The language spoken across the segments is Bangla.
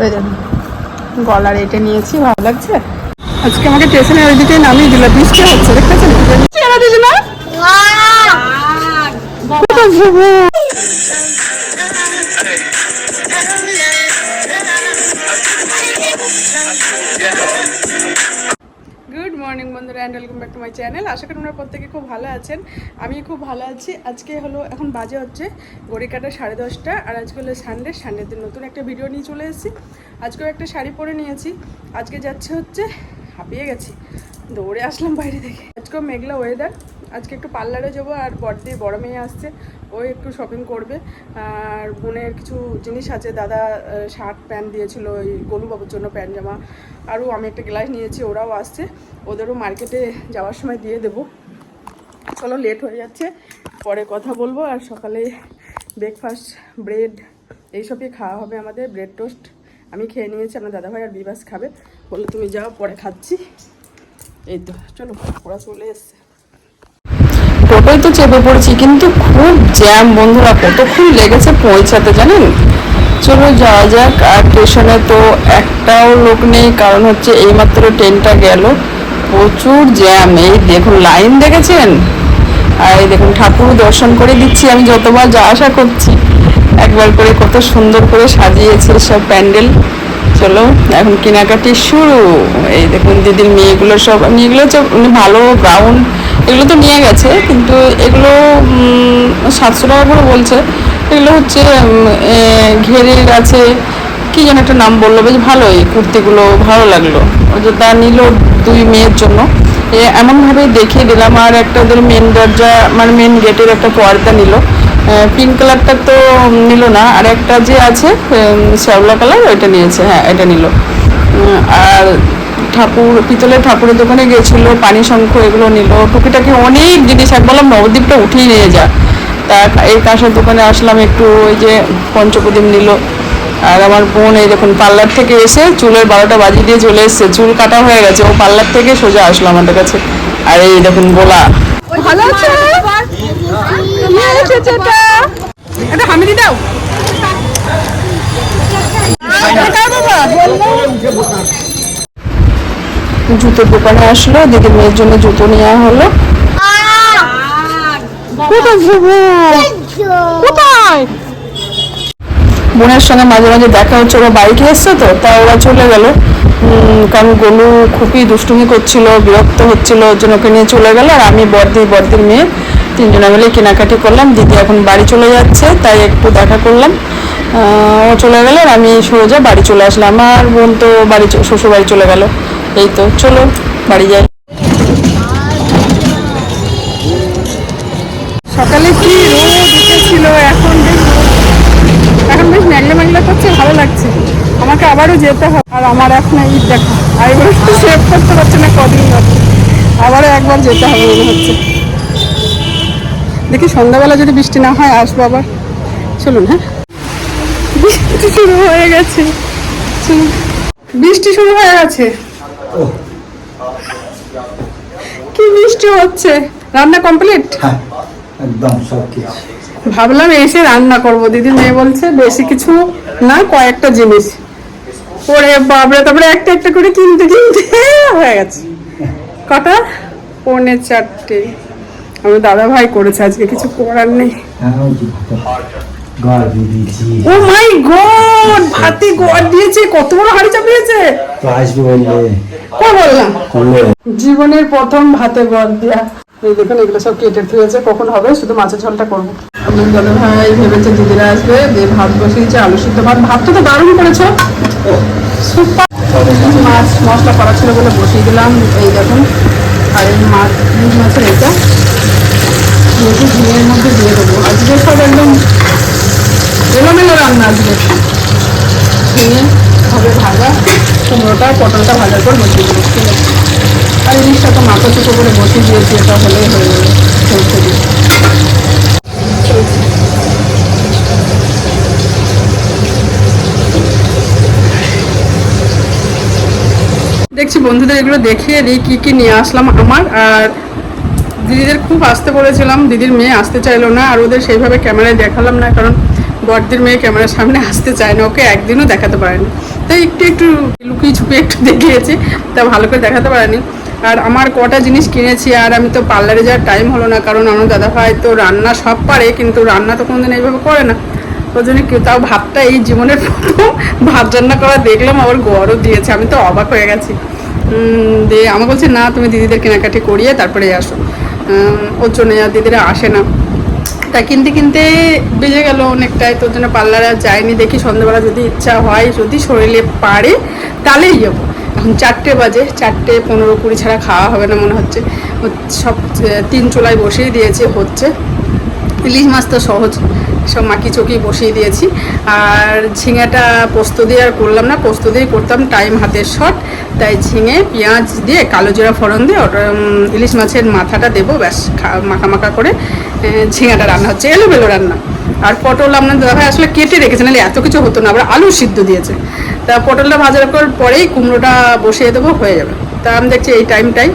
ওই দেখুন গলার এটা নিয়েছি ভালো লাগছে? আজকে আমাকে স্টেশনের ওইদিকে নামিয়ে দিল বৃষ্টি হচ্ছে দেখতেছেন চেনা দিদি না। And welcome back to my channel আশা করি আপনারা প্রত্যেকে খুব ভালো আছেন। আমি খুব ভালো আছি। আজকে হলো, এখন বাজে হচ্ছে গড়ি কাটা সাড়ে দশটা, আর আজকে হলো সানডে সানডের দিন নতুন একটা ভিডিও নিয়ে চলে এসেছি। আজকেও একটা শাড়ি পরে নিয়েছি। আজকে যাচ্ছে হচ্ছে, হাঁপিয়ে গেছি। দৌড়ে আসলাম বাইরে থেকে। আজকেও মেঘলা ওয়েদার আজকে একটু পার্লারে যাব আর বড়দির বড় মেয়ে আসছে। ও একটু শপিং করবে। আর বোনের কিছু জিনিস আছে। দাদা শার্ট, প্যান্ট দিয়েছিল, ওই গোলুবাবুর জন্য প্যান্ট জামা। আরও আমি একটা গ্লাস নিয়েছি, ওরাও আসছে। ওদেরও মার্কেটে যাওয়ার সময় দিয়ে দেবো। চলো লেট হয়ে যাচ্ছে। পরে কথা বলব। আর সকালে ব্রেকফাস্ট ব্রেড এইসবই খাওয়া হবে আমাদের। ব্রেড টোস্ট আমি খেয়ে নিয়েছি। আমার দাদাভাই আর বিবাস খাবে। বলে তুমি যাও, পরে খাচ্ছি। এই তো চলো, ওরা চলে এসছে। টোটোয় তো চেপে পড়েছি, কিন্তু খুব জ্যাম বন্ধুরা, কতক্ষণ লেগেছে পৌঁছাতে জানেন? চলো যাওয়া যাক, আর স্টেশনে তো একটাও লোক নেই, কারণ হচ্ছে এইমাত্র ট্রেনটা গেল। প্রচুর জ্যাম এই দেখুন লাইন দেখেছেন? আর এই দেখুন, ঠাকুর দর্শন করে দিচ্ছি আমি যতবার যা আশা করছি। একবার করে কত সুন্দর করে সাজিয়েছে সব প্যান্ডেল। চলো এখন কেনাকাটি শুরু। এই দেখুন দিদির মেয়েগুলো সব আমি এগুলো হচ্ছে মানে ভালো ব্রাউন এগুলো তো নিয়ে গেছে, কিন্তু এগুলো সাতশো টাকা করে বলছে। এগুলো হচ্ছে ঘেরের আছে, কি যেন একটা নাম বলল, বেশ ভালোই, কুর্তিগুলো ভালো লাগল। তা নিল দুই মেয়ের জন্য। এমনভাবে দেখিয়ে দিলাম, আর একটা ওদের মেন দরজা মানে মেন গেটের একটা পর্দা নিল। পিঙ্ক কালারটা তো নিল না। আর একটা যে আছে শ্যাওলা কালার ওইটা নিয়েছে। হ্যাঁ এটা নিল। আর ঠাকুর, পিতলের ঠাকুরের দোকানে গেছিল, পানি শঙ্খ, এগুলো নিল। টুকিটাকি অনেক জিনিস এক বললাম, নবদ্বীপটা উঠিয়ে নিয়ে যা। তা এই কাঁসার দোকানে আসলাম, একটু ওই যে পঞ্চপ্রদীপ নিল। আর আমার বোন এই দেখুন, পার্লার থেকে এসে চুলের বারোটা বাজিয়ে দিয়ে চলে এসেছে। চুল কাটা হয়ে গেছে, ও পার্লার থেকে সোজা আসলো আমাদের কাছে। আর এই দেখুন, গোলা। ভালো আছে? জুতোর দোকানে আসলো, দিদির মেয়ের জন্য জুতো নেওয়া হলো। বোনের সঙ্গে মাঝে মাঝে দেখা হচ্ছে, ওরা বাইকে এসছে তো, তা ওরা চলে গেল। কারণ গোলু খুবই দুষ্টুমি করছিল, বিরক্ত হচ্ছিল, ওর জন্য ওকে নিয়ে চলে গেল, আর আমি বর্দি, বর্দির মেয়ে। তিনজনে মিলে কেনাকাটি করলাম, দিদি এখন বাড়ি চলে যাচ্ছে, তাই একটু দেখা করলাম। ও চলে গেল আর আমি সোজা বাড়ি চলে আসলাম। আর বোন তো বাড়ি শ্বশুর বাড়ি চলে গেল। এই তো, চলো, বাড়ি যাই। সকালে কি রোদ উঠেছিল? এখন এখন বেশ মেঘলা মেঘলা করছে, ভালো লাগছে। আমাকে আবারও যেতে হবে। আর আমার এখন ঈদ দেখা। এবার সেভ করতে পারছে না কদিন আবারও একবার যেতে হবে হচ্ছে দেখি সন্ধ্যাবেলা যদি বৃষ্টি না হয় আসব আবার। চলুন হ্যাঁ? বৃষ্টি শুরু হয়ে গেছে। চলুন। বৃষ্টি শুরু হয়ে গেছে। কি বৃষ্টি হচ্ছে? রান্না কমপ্লিট? হ্যাঁ একদম সব কিছু। ভাবলাম এসে রান্না করব। দিদি মেয়ে বলছে বেশি কিছু না কয়েকটা জিনিস। ওরে বাবরে তারপরে একটা একটা করে কিনতে কিনতে হয়ে গেছে। কটা? পৌনে চারটে। আমার দাদা ভাই করেছে, আজকে কিছু করার নেই। ও মাই গড ভাতে গড় দিয়েছে, কত বড় হাড়ি চাপিয়েছে। জীবনের প্রথম ভাতে গড় দিয়া। এই দেখুন, এগুলো সব কেটে থুয়েছে কখন হবে? শুধু মাছের ঝোলটা করব। দাদা ভাই ভেবেছে দিদিরা আসবে, দিয়ে ভাত বসিয়েছে, আলু সিদ্ধ ভাত। ভাতটা তো দারুণ করেছ। সুপার মাছ মশলা করা ছিল বলে বসিয়ে দিলাম। এই দেখুন আর মাছ, মাছের এটা। যেহেতু ঝিঙের মধ্যে দিয়ে দেবো। আজকে সব একদম এলোমেলো রান্না আজকে। ঝিঙে হবে ভাজা কুমড়োটা পটলটা ভাজার পর বসিয়ে দেবো, ঠিক আছে? আর ইলিশটা তো মাথা চুপো করে বসিয়ে দিয়েছি, এটা হলেই হয়ে যাবে দিয়ে দেখছি বন্ধুদের এগুলো দেখিয়ে দিই, কী কী নিয়ে আসলাম আমার, আর দিদিদের খুব আসতে বলেছিলাম, দিদির মেয়ে আসতে চাইলো না, আর ওদের সেইভাবে ক্যামেরায় দেখালাম না, কারণ বড়দির মেয়ে ক্যামেরার সামনে আসতে চায় না, ওকে একদিনও দেখাতে পারেনি। তাই একটু একটু লুকিয়ে ছুপে একটু দেখিয়েছি, তা ভালো করে দেখাতে পারেনি। আর আমার কটা জিনিস কিনেছি, আর আমি তো পার্লারে যাওয়ার টাইম হলো না, কারণ আমার দাদা ভাই তো রান্না সব পারে, কিন্তু রান্না তো কোনোদিন এইভাবে করে না। ওই জন্য কেউ তাও ভাতটা এই জীবনের প্রথম ভাত রান্না করা দেখলাম, আবার গড়ও দিয়েছে, আমি তো অবাক হয়ে গেছি। দিয়ে আমাকে বলছে, না, তুমি দিদিদের কেনাকাটি করিয়ে তারপরে আসো। ওর জন্য দিদিরা আসে না। তা কিনতে কিনতে বেজে গেল অনেকটাই, তোর জন্য পার্লার আর যায়নি দেখি সন্ধ্যাবেলা যদি ইচ্ছা হয়, যদি শরীরে পারে, তাহলেই যাব। এখন চারটে বাজে, চারটে পনেরো কুড়ি ছাড়া খাওয়া হবে না মনে হচ্ছে। সব তিন চোলায় বসেই দিয়েছে, হচ্ছে। ইলিশ মাছ তো সহজ। সব মাকি চকি বসিয়ে দিয়েছি। আর ঝিঙেটা পোস্ত দিয়ে আর করলাম না। পোস্ত দিয়ে করতাম, টাইম হাতের শট। তাই ঝিঙে, পেঁয়াজ দিয়ে, কালো জিরা ফোড়ন দিয়ে ওটা ইলিশ মাছের মাথাটা দেবো, ব্যাস মাখা মাখা করে ঝিঙেটা রান্না হচ্ছে, এলোমেলো রান্না। আর পটল আপনার দাদাভাই আসলে কেটে রেখেছে, নাহলে এত কিছু হতো না, আবার আলু সিদ্ধ দিয়েছে। তা পটলটা ভাজার পর পরেই কুমড়োটা বসিয়ে দেবো, হয়ে যাবে। তা আমি দেখছি এই টাইমটাই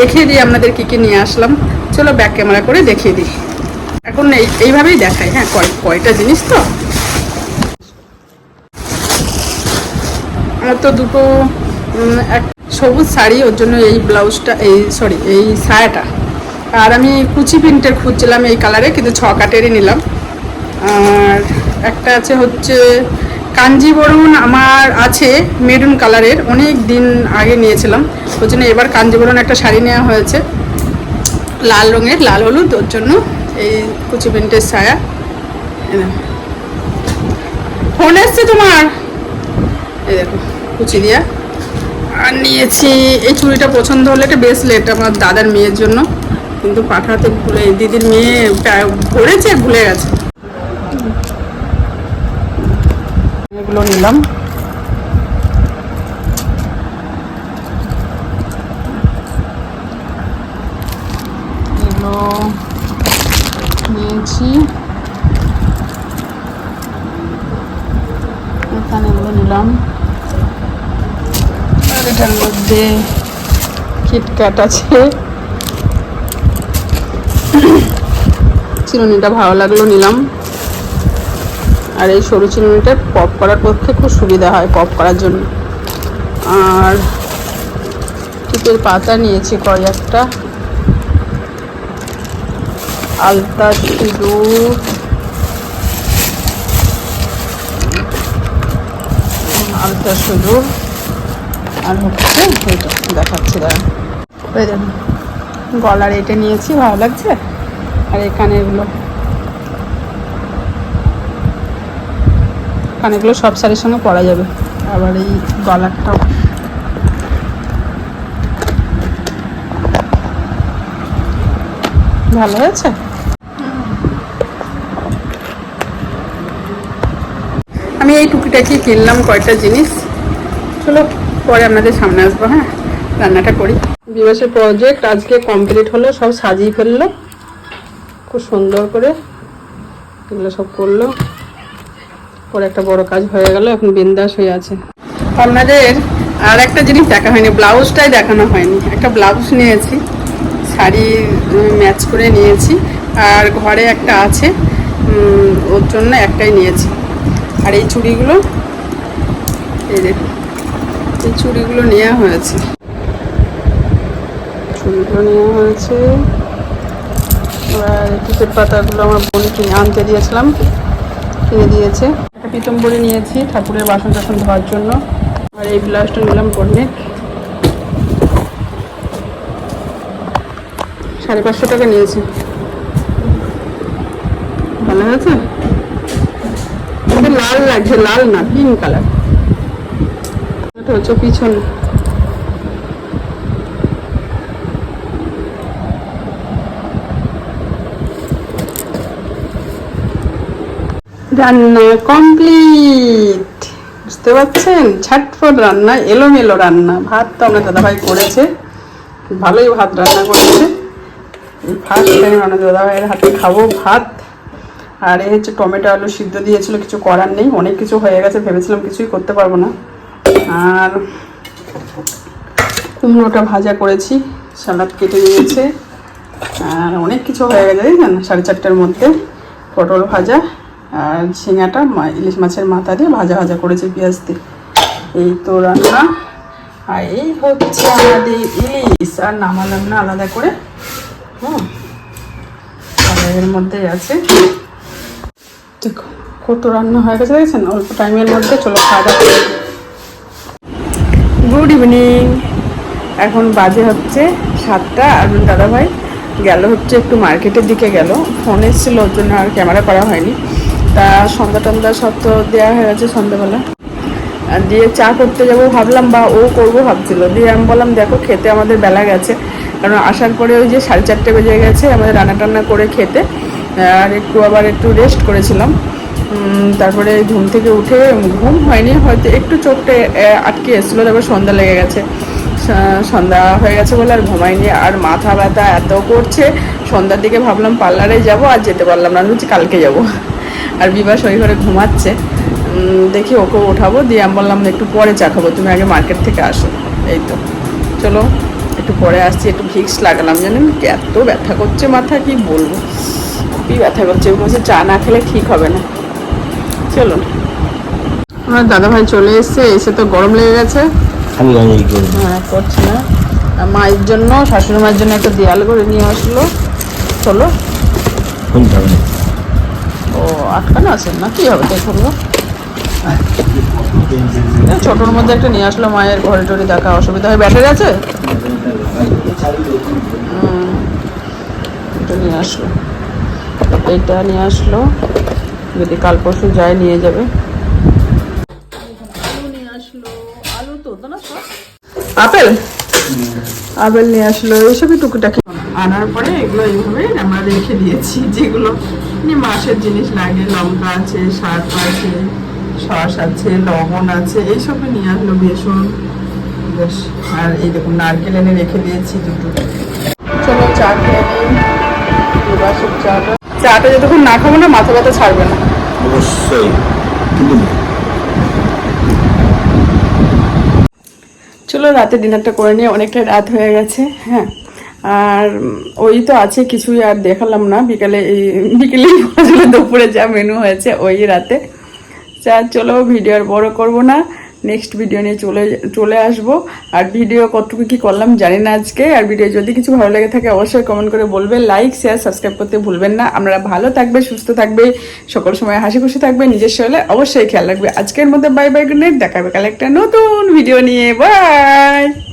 দেখিয়ে দিই আপনাদের কী কী নিয়ে আসলাম। চলো ব্যাক ক্যামেরা করে দেখিয়ে দিই। এখন এই, এইভাবেই দেখাই হ্যাঁ কয়, কয়টা জিনিস তো? আমার তো দুটো এক সবুজ শাড়ি, ওর জন্য এই ব্লাউজটা, এই সরি এই সায়াটা আর আমি কুচি প্রিন্টের খুঁজছিলাম এই কালারে, কিন্তু ছ কাটেরই নিলাম। আর একটা আছে হচ্ছে কাঞ্জিবরণ আমার আছে মেরুন কালারের, অনেক দিন আগে নিয়েছিলাম। ওর জন্য এবার কাঞ্জিবরণ একটা শাড়ি নেওয়া হয়েছে। লাল রঙের, লাল হলুদ, ওর জন্য এই কুচি প্রিন্টের ছায়া। ফোন এসছে তোমার? এই দেখো, কুচি দিয়া। আর নিয়েছি, এই চুড়িটা পছন্দ হলে এটা ব্রেসলেট আমার দাদার মেয়ের জন্য। কিন্তু পাঠাতে ভুলে দিদির মেয়ে পড়েছে ভুলে গেছে। এগুলো নিলাম এগুলো নিয়েছি নিলাম। আর এটার মধ্যে কিটক্যাট আছে। চিরুনিটা ভালো লাগল নিলাম। আর এই সরু চিরুনিটা পপ করার পক্ষে খুব সুবিধা হয় পপ করার জন্য। আর টিপের পাতা নিয়েছি কয়েকটা আলতা আলতা সিঁদুর আর হচ্ছে এইটা দেখাচ্ছি, দাঁড়া। ওই দেখুন গলার এটা নিয়েছি, ভালো লাগছে? আর এই কানেরগুলো কানেরগুলো সব শাড়ির সঙ্গে পরা যাবে। আবার এই গলারটাও। ভালো হয়েছে? আমি এই টুকিটাকি কিনলাম কয়েকটা জিনিস। চলো পরে আপনাদের সামনে আসব হ্যাঁ? রান্নাটা করি। দিবসের প্রজেক্ট আজকে কমপ্লিট হলো, সব সাজিয়ে ফেলল। খুব সুন্দর করে এগুলো সব করল। পরে একটা বড় কাজ হয়ে গেল, এখন বিন্দাস হয়ে আছে। আপনাদের আর একটা জিনিস দেখা হয়নি, ব্লাউজটাই দেখানো হয়নি। একটা ব্লাউজ নিয়েছি, শাড়ি ম্যাচ করে নিয়েছি। আর ঘরে একটা আছে ওর জন্য একটাই নিয়েছি। আর এই চুড়িগুলো, এই দেখুন এই চুড়িগুলো নেওয়া হয়েছে। চুড়িগুলো নেওয়া হয়েছে। এবার টিপের পাতাগুলো আমার বোন কিনে আনতে দিয়েছিলাম, কিনে দিয়েছে। একটা পিতম্বরি নিয়েছি, ঠাকুরের বাসন টাসন ধোয়ার জন্য। আর এই ব্লাউজটা নিলাম বোনের সাড়ে পাঁচশো টাকা নিয়েছি। ভালো হয়েছে? এটা লাল লাগছে লাল না পিঙ্ক কালার হচ্ছে পিছন। রান্না কমপ্লিট বুঝতে পারছেন? ঝটফট রান্না, এলোমেলো রান্না। ভাত তো আমরা দাদাভাই করেছে। ভালোই ভাত রান্না করেছে। ফার্স্ট টাইম আমরা দাদাভাইয়ের হাতে খাব। ভাত আর এই হচ্ছে টমেটো আলু সিদ্ধ দিয়েছিল, কিছু করার নেই, অনেক কিছু হয়ে গেছে, ভেবেছিলাম কিছুই করতে পারব না। আর কুমড়োটা ভাজা করেছি, সালাদ কেটে দিয়েছে, আর অনেক কিছু হয়ে গেছে জানেন সাড়ে চারটার মধ্যে পটল ভাজা আর ঝিঙাটা ইলিশ মাছের মাথা দিয়ে ভাজা ভাজা করেছে পেঁয়াজ দিয়ে। এই তো রান্না, আর এই হচ্ছে আমাদের ইলিশ, আর নামালাম না আলাদা করে, হুম এর মধ্যেই আছে দেখো কত রান্না হয়ে গেছে দেখেছেন? অল্প টাইমের মধ্যে চলো খাওয়া গুড ইভিনিং এখন বাজে হচ্ছে সাতটা। আর দাদা ভাই গেল হচ্ছে একটু মার্কেটের দিকে গেল। ফোন এসেছিল, ওর জন্য আর ক্যামেরা করা হয়নি। তা সন্ধ্যা টন্দা সব তো দেওয়া হয়ে গেছে সন্ধ্যাবেলা। দিয়ে চা করতে যাব ভাবলাম বা ও করব ভাবছিল। দিয়ে আমি বললাম, দেখো, খেতে আমাদের বেলা গেছে। কারণ আসার পরে ওই যে সাড়ে চারটে বেজে গেছে আমাদের রান্না টান্না করে খেতে। আর একটু আবার একটু রেস্ট করেছিলাম। তারপরে ঘুম থেকে উঠে ঘুম হয়নি, হয়তো একটু চোখটা আটকে এসেছিল, তারপর সন্ধ্যা লেগে গেছে। সন্ধ্যা হয়ে গেছে বলে আর ঘুমাইনি। আর মাথা ব্যথা এত করছে, সন্ধ্যার দিকে ভাবলাম পার্লারে যাব আর যেতে পারলাম না বলছি কালকে যাব। আর বিবাস ওই ঘরে ঘুমাচ্ছে। দেখি ওকে ওঠাবো দিয়ে আমি বললাম একটু পরে চা খাব, তুমি আগে মার্কেট থেকে আসো। এই তো। চলো, একটু পরে আসছি, একটু ভিক্স লাগালাম জানেন, এত ব্যথা করছে মাথা, কি বলব? খুবই ব্যথা করছে। বলছে চা না খেলে ঠিক হবে না। চলো। আমার দাদা ভাই চলে এসছে এসে তো গরম লেগে গেছে। হ্যাঁ করছি না। আর মায়ের জন্য শাশুড়ি মায়ের জন্য একটা দেয়াল করে নিয়ে আসলো। চলো। ও আটকানো আছে না? কি হবে তাই করব ছোটোর মধ্যে একটা নিয়ে আসলো মায়ের ঘরে টরে দেখা। অসুবিধা হয় ব্যাটারি আছে? হুম, এটা নিয়ে আসলো। এটা নিয়ে আসলো। যদি কাল পরশু যায় নিয়ে যাবে। আলু নিয়ে আসলো। আলু তো তো? না সব আপেল আপেল নিয়ে আসলো। এইসবই টুকিটাকি। আনার পরে এগুলো এইভাবে আমরা রেখে দিয়েছি। যেগুলো মাসের জিনিস লাগে লঙ্কা আছে শাক আছে সস আছে লবণ আছে এইসবই নিয়ে আসলো বেসন। বেশ আর এই দেখুন নারকেল এনে রেখে দিয়েছি দুটো। চলো চা খেয়ে নিই। বাসের চাটা যতক্ষণ না খাব না মাথা ব্যথা ছাড়বে না। অবশ্যই। চলো রাতে ডিনারটা করে নিয়ে অনেকটা রাত হয়ে গেছে হ্যাঁ। আর ওই তো আছে কিছুই আর দেখালাম না। বিকালে এই বিকেলেই আসলে দুপুরে যা মেনু হয়েছে ওই রাতে। চা চলো ভিডিও আর বড় করব না। নেক্সট ভিডিও নিয়ে চলে চলে আসব। আর ভিডিও কতটুকু কী করলাম জানি না আজকে। আর ভিডিও যদি কিছু ভালো লেগে থাকে, অবশ্যই কমেন্ট করে বলবে লাইক শেয়ার সাবস্ক্রাইব করতে ভুলবেন না। আমরা ভালো থাকবে, সুস্থ থাকবে, সকল সময় হাসি খুশি থাকবে, নিজের শরীরে অবশ্যই খেয়াল রাখবে। আজকের মধ্যে বাই বাই গুড নাইট দেখাবে কালে একটা নতুন ভিডিও নিয়ে। বাই